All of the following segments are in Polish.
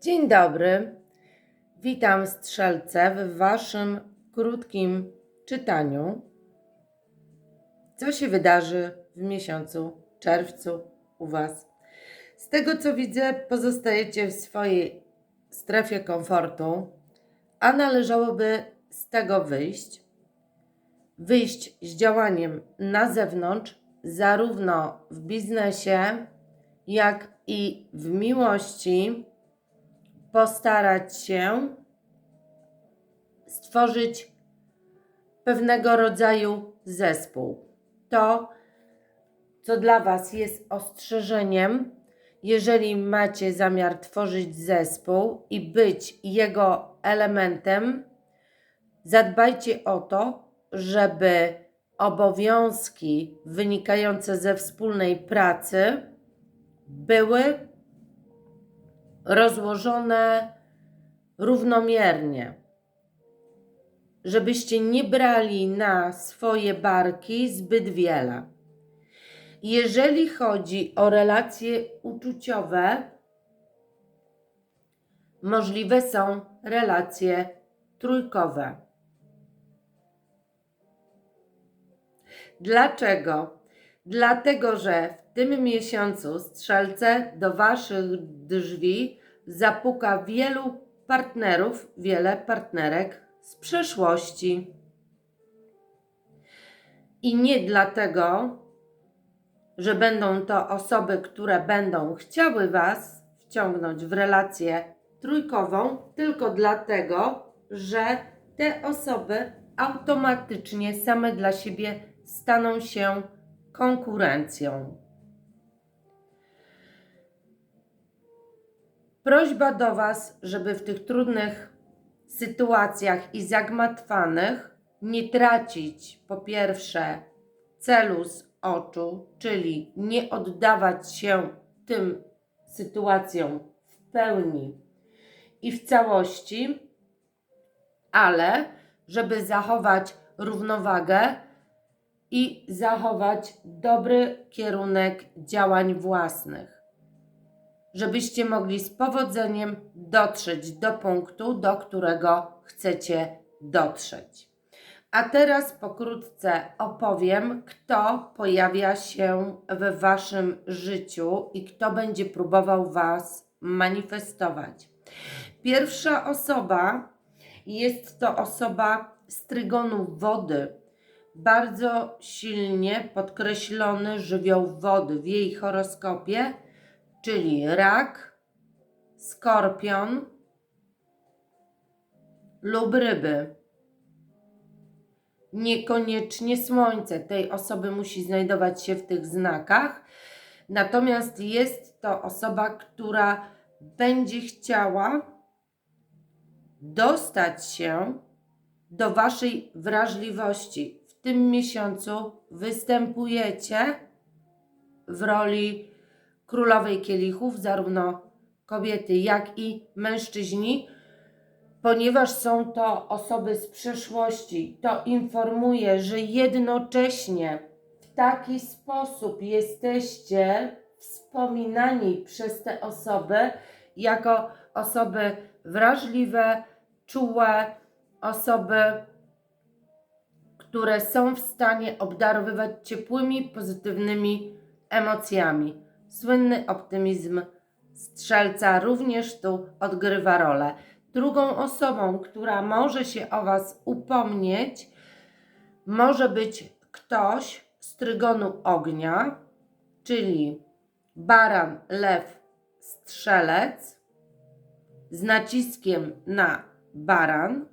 Dzień dobry. Witam strzelce w waszym krótkim czytaniu. Co się wydarzy w miesiącu czerwcu u was? Z tego co widzę, pozostajecie w swojej strefie komfortu, a należałoby z tego wyjść. Wyjść z działaniem na zewnątrz, zarówno w biznesie, jak i w miłości postarać się stworzyć pewnego rodzaju zespół. To, co dla Was jest ostrzeżeniem, jeżeli macie zamiar tworzyć zespół i być jego elementem, zadbajcie o to, żeby obowiązki wynikające ze wspólnej pracy były rozłożone równomiernie. Żebyście nie brali na swoje barki zbyt wiele. Jeżeli chodzi o relacje uczuciowe, możliwe są relacje trójkowe. Dlaczego? Dlatego, że w tym miesiącu strzelce do Waszych drzwi zapuka wielu partnerów, wiele partnerek z przeszłości. I nie dlatego, że będą to osoby, które będą chciały Was wciągnąć w relację trójkową, tylko dlatego, że te osoby automatycznie same dla siebie staną się konkurencją. Prośba do Was, żeby w tych trudnych sytuacjach i zagmatwanych nie tracić po pierwsze celu z oczu, czyli nie oddawać się tym sytuacjom w pełni i w całości, ale żeby zachować równowagę i zachować dobry kierunek działań własnych, żebyście mogli z powodzeniem dotrzeć do punktu, do którego chcecie dotrzeć. A teraz pokrótce opowiem, kto pojawia się w Waszym życiu i kto będzie próbował Was manifestować. Pierwsza osoba jest to osoba z trygonu wody, bardzo silnie podkreślony żywioł wody w jej horoskopie, czyli rak, skorpion lub ryby. Niekoniecznie słońce tej osoby musi znajdować się w tych znakach, natomiast jest to osoba, która będzie chciała dostać się do Waszej wrażliwości. W tym miesiącu występujecie w roli królowej kielichów, zarówno kobiety, jak i mężczyźni, ponieważ są to osoby z przeszłości. To informuje, że jednocześnie w taki sposób jesteście wspominani przez te osoby jako osoby wrażliwe, czułe, osoby, które są w stanie obdarowywać ciepłymi, pozytywnymi emocjami. Słynny optymizm strzelca również tu odgrywa rolę. Drugą osobą, która może się o Was upomnieć, może być ktoś z trygonu ognia, czyli baran, lew, strzelec, z naciskiem na baran.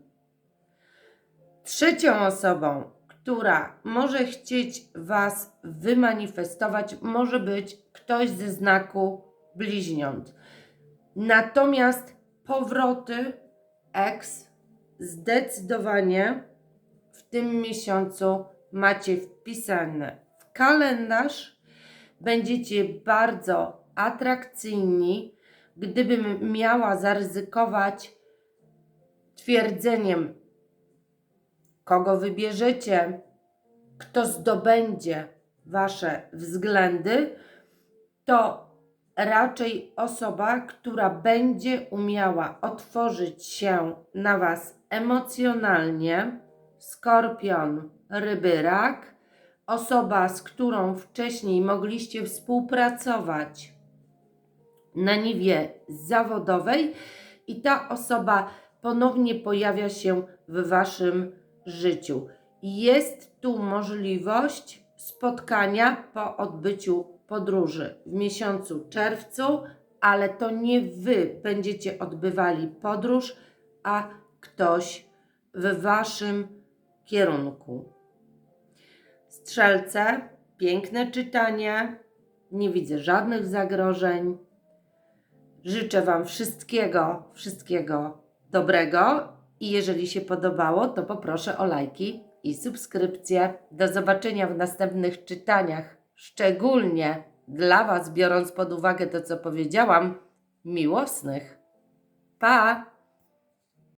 Trzecią osobą, która może chcieć Was wymanifestować, może być ktoś ze znaku bliźniąt. Natomiast powroty ex zdecydowanie w tym miesiącu macie wpisane w kalendarz. Będziecie bardzo atrakcyjni. Gdybym miała zaryzykować twierdzeniem, kogo wybierzecie, kto zdobędzie wasze względy, to raczej osoba, która będzie umiała otworzyć się na Was emocjonalnie. Skorpion, ryby, rak. Osoba, z którą wcześniej mogliście współpracować na niwie zawodowej i ta osoba ponownie pojawia się w Waszym życiu. Jest tu możliwość spotkania po odbyciu podróży w miesiącu czerwcu, ale to nie Wy będziecie odbywali podróż, a ktoś w Waszym kierunku. Strzelce, piękne czytanie, nie widzę żadnych zagrożeń. Życzę Wam wszystkiego, wszystkiego dobrego i jeżeli się podobało, to poproszę o lajki i subskrypcje. Do zobaczenia w następnych czytaniach, szczególnie dla Was, biorąc pod uwagę to, co powiedziałam, miłosnych. Pa!